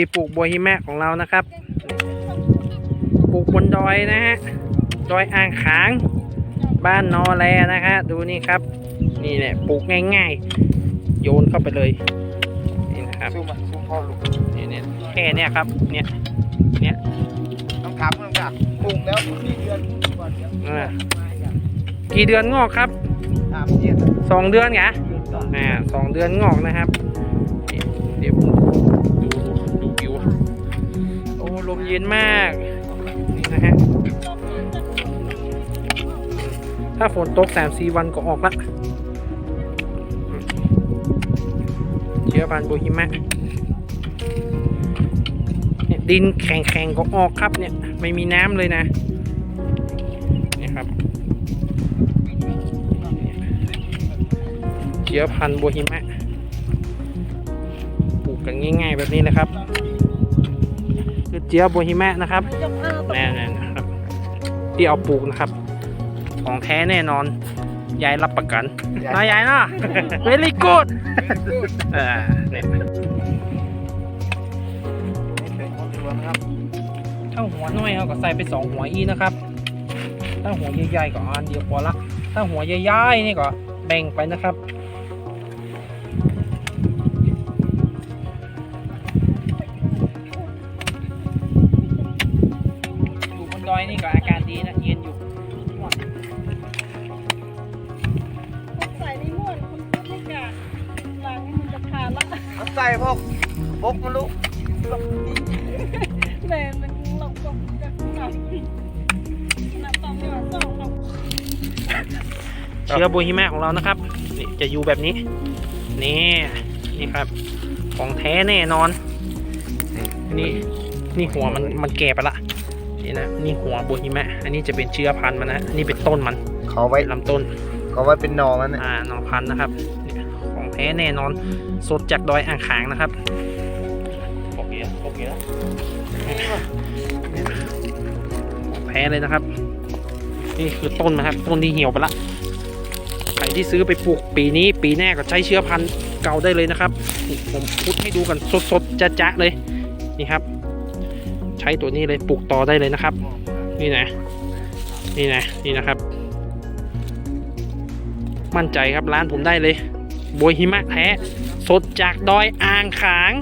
ที่ปลูกบัวหิมะของเรานะครับ ปลูกบนดอยนะฮะ ดอยอ่างขาง บ้านนอแลนะฮะ ดูนี่ครับ นี่เนี่ยปลูกง่ายๆ โยนเข้าไปเลย นี่นะครับซูมอะซูมพ่อลูกนี่เนี่ยแค่เนี้ยครับ เนี่ย เนี่ยต้องถามต้องถามปรุงแล้วสี่เดือนก่อนเดี๋ยวอ่ากี่เดือนงอกครับถามเนี่ยสองเดือนไงเดือนก่อนอ่าสองเดือนงอกนะครับนี่เดี๋ยวผม มเย็นมากนี่นะฮะถ้าฝนตกสามสี่วันก็ออกละเชื้อพันธุ์โบฮิมะเนี่ยดินแข็งๆก็ออกครับเนี่ย ไม่มีน้ำเลยนะนี่ครับเชื้อพันธุ์โบฮิมะปลูกกันง่าย ๆ แบบนี้เลยครับ เจียวโบฮิมะนะครับแน่ๆนะครับ ที่เอาปลูกนะครับ ของแท้แน่นอนยายรับประกันนะยายเนาะ very good เออเนี่ยนี่เป็นคนสวนครับถ้าหัวน้อยเราก็ใส่ไปสองหัวอีนะครับ ถ้าหัวใหญ่ๆก็อันเดียวพอละ ถ้าหัวใหญ่ๆนี่ก็แบ่งไปนะครับ อยู่บนดอยนี่ก็อาการดีนะเย็นอยู่ใส่ในม้วนคุณพูดไม่กล้าหลังนี่มันจะขาดละเอาใส่พวกบกมาลูกแม่มันหลบตกจากหนักหนักต้องไม่ว่าสองหรอกเชื้อโบฮิมะของเรานะครับนี่จะอยู่แบบนี้ นี่นี่ครับ ของแท้แน่นอน นี่นี่หัวมันมันแก่ไปละ นี่นะนี่หัวโบฮิมะ อันนี้จะเป็นเชื้อพันธุ์มันนะนี่เป็นต้นมันเขาไว้เป็นลำต้นเขาไว้เป็นหนอมันนะอ่าหนอพันธุ์นะครับนี่ของแท้แน่นอนสดจากดอยอ่างขางนะครับโอเคโอเคแล้วของแท้เลยนะครับ นี่คือต้นนะครับ ต้นที่เหี่ยวไปละใครที่ซื้อไปปลูกปีนี้ ปีหน้าก็ใช้เชื้อพันธุ์เก่าได้เลยนะครับนี่ผมพุดให้ดูกันสดๆจะๆเลยนี่ครับใช้ตัวนี้เลยปลูกต่อได้เลยนะครับ นี่นะ นี่นะนี่นะครับ มั่นใจครับร้านผมได้เลย โบยหิมะแท้สดจากดอยอ่างขาง